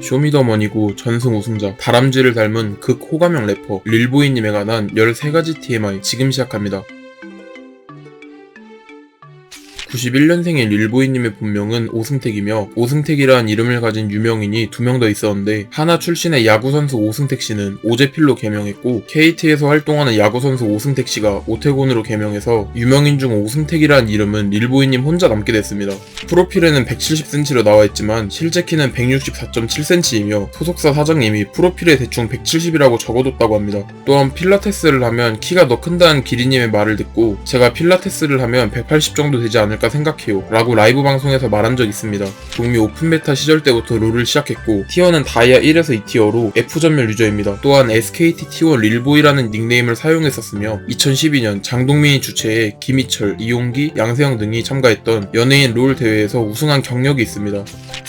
쇼미더머니고 전승 우승자 다람쥐를 닮은 극 호감형 래퍼 릴보이님에 관한 13가지 TMI 지금 시작합니다. 91년생인 릴보이님의 본명은 오승택이며 오승택이라는 이름을 가진 유명인이 두 명 더 있었는데 하나 출신의 야구선수 오승택 씨는 오재필로 개명했고 KT에서 활동하는 야구선수 오승택 씨가 오태곤으로 개명해서 유명인 중 오승택이라는 이름은 릴보이님 혼자 남게 됐습니다. 프로필에는 170cm로 나와있지만 실제 키는 164.7cm이며 소속사 사장님이 프로필에 대충 170이라고 적어뒀다고 합니다. 또한 필라테스를 하면 키가 더 큰다는 기리님의 말을 듣고 제가 필라테스를 하면 180 정도 되지 않을까 생각해요 라고 라이브 방송에서 말한 적 있습니다. 동미 오픈 메타 시절 때부터 롤을 시작했고 티어는 다이아 1에서 2티어로 F전멸 유저입니다. 또한 SKT T1 릴보이라는 닉네임을 사용했었으며 2012년 장동민이 주최해 김희철, 이용기, 양세형 등이 참가했던 연예인 롤 대회에서 우승한 경력이 있습니다.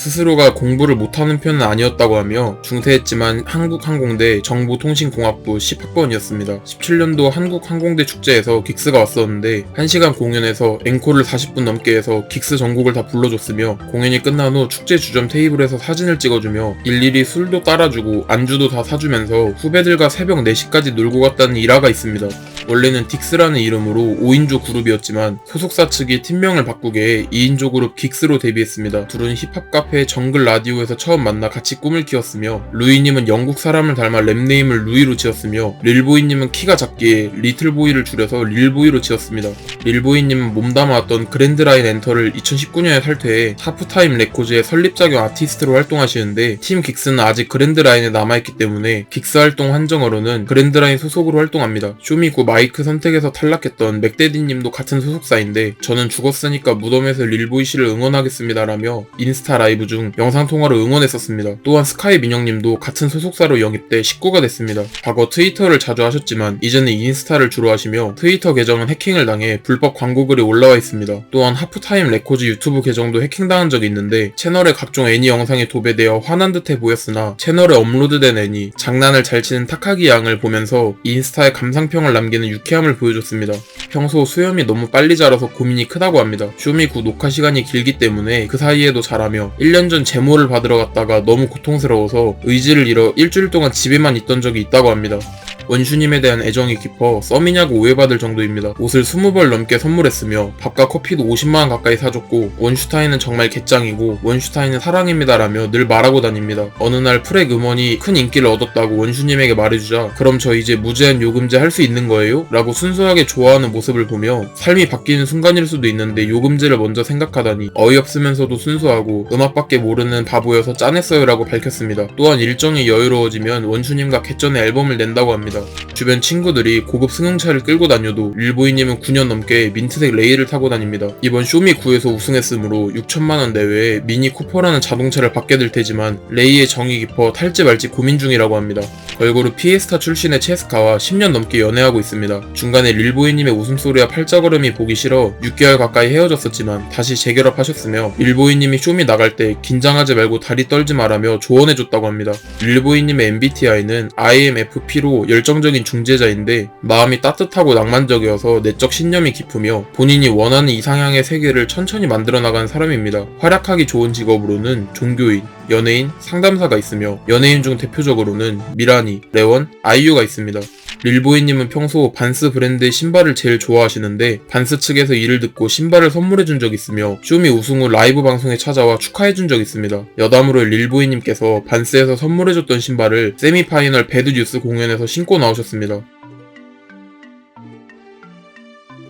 스스로가 공부를 못하는 편은 아니었다고 하며 중퇴했지만 한국항공대 정보통신공학부 10학번이었습니다. 17년도 한국항공대 축제에서 긱스가 왔었는데 1시간 공연에서 앵콜을 40분 넘게 해서 긱스 전곡을 다 불러줬으며 공연이 끝난 후 축제 주점 테이블에서 사진을 찍어주며 일일이 술도 따라주고 안주도 다 사주면서 후배들과 새벽 4시까지 놀고 갔다는 일화가 있습니다. 원래는 딕스라는 이름으로 5인조 그룹이었지만 소속사 측이 팀명을 바꾸게 해 2인조 그룹 긱스로 데뷔했습니다. 둘은 힙합 카페 정글 라디오에서 처음 만나 같이 꿈을 키웠으며 루이님은 영국 사람을 닮아 랩네임을 루이로 지었으며 릴보이님은 키가 작기에 리틀보이를 줄여서 릴보이로 지었습니다. 릴보이님은 몸담아왔던 그랜드라인 엔터를 2019년에 탈퇴해 하프타임 레코즈의 설립자격 아티스트로 활동하시는데 팀 긱스는 아직 그랜드라인에 남아있기 때문에 긱스 활동 한정어로는 그랜드라인 소속으로 활동합니다. 쇼미구 마이크 선택에서 탈락했던 맥데디님도 같은 소속사인데 저는 죽었으니까 무덤에서 릴보이 씨를 응원하겠습니다라며 인스타 라이브 중 영상통화로 응원했었습니다. 또한 스카이 민영님도 같은 소속사로 영입돼 식구가 됐습니다. 과거 트위터를 자주 하셨지만 이제는 인스타를 주로 하시며 트위터 계정은 해킹을 당해 불법 광고글이 올라와 있습니다. 또한 하프타임 레코즈 유튜브 계정도 해킹당한 적이 있는데 채널에 각종 애니 영상이 도배되어 화난 듯해 보였으나 채널에 업로드된 애니 장난을 잘 치는 타카기 양을 보면서 인스타에 감상평을 남기는 유쾌함을 보여줬습니다. 평소 수염이 너무 빨리 자라서 고민이 크다고 합니다. 쇼미구 녹화 시간이 길기 때문에 그 사이에도 자라며 1년 전 제모를 받으러 갔다가 너무 고통스러워서 의지를 잃어 일주일 동안 집에만 있던 적이 있다고 합니다. 원슈님에 대한 애정이 깊어 썸이냐고 오해받을 정도입니다. 옷을 20벌 넘게 선물했으며 밥과 커피도 50만원 가까이 사줬고 원슈타인은 정말 개짱이고 원슈타인은 사랑입니다라며 늘 말하고 다닙니다. 어느 날 프렉 음원이 큰 인기를 얻었다고 원슈님에게 말해주자 그럼 저 이제 무제한 요금제 할 수 있는 거예요? 라고 순수하게 좋아하는 모습을 보며 삶이 바뀌는 순간일 수도 있는데 요금제를 먼저 생각하다니 어이없으면서도 순수하고 음악밖에 모르는 바보여서 짠했어요 라고 밝혔습니다. 또한 일정이 여유로워지면 원슈님과 개전의 앨범을 낸다고 합니다. 주변 친구들이 고급 승용차를 끌고 다녀도 릴보이님은 9년 넘게 민트색 레이를 타고 다닙니다. 이번 쇼미9에서 우승했으므로 6천만원 내외의 미니 쿠퍼라는 자동차를 받게 될 테지만 레이의 정이 깊어 탈지 말지 고민 중이라고 합니다. 걸그룹 피에스타 출신의 체스카와 10년 넘게 연애하고 있습니다. 중간에 릴보이님의 웃음소리와 팔자걸음이 보기 싫어 6개월 가까이 헤어졌었지만 다시 재결합하셨으며 릴보이님이 쇼미 나갈 때 긴장하지 말고 다리 떨지 말라며 조언해줬다고 합니다. 릴보이님의 MBTI는 IMFP로 열정적인 중재자인데 마음이 따뜻하고 낭만적이어서 내적 신념이 깊으며 본인이 원하는 이상향의 세계를 천천히 만들어 나가는 사람입니다. 활약하기 좋은 직업으로는 종교인, 연예인, 상담사가 있으며 연예인 중 대표적으로는 미라니, 레원, 아이유가 있습니다. 릴보이님은 평소 반스 브랜드의 신발을 제일 좋아하시는데 반스 측에서 이를 듣고 신발을 선물해준 적 있으며 쇼미 우승 후 라이브 방송에 찾아와 축하해준 적 있습니다. 여담으로 릴보이님께서 반스에서 선물해줬던 신발을 세미파이널 배드뉴스 공연에서 신고 나오셨습니다.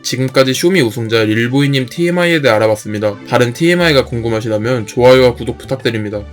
지금까지 쇼미 우승자 릴보이님 TMI에 대해 알아봤습니다. 다른 TMI가 궁금하시다면 좋아요와 구독 부탁드립니다.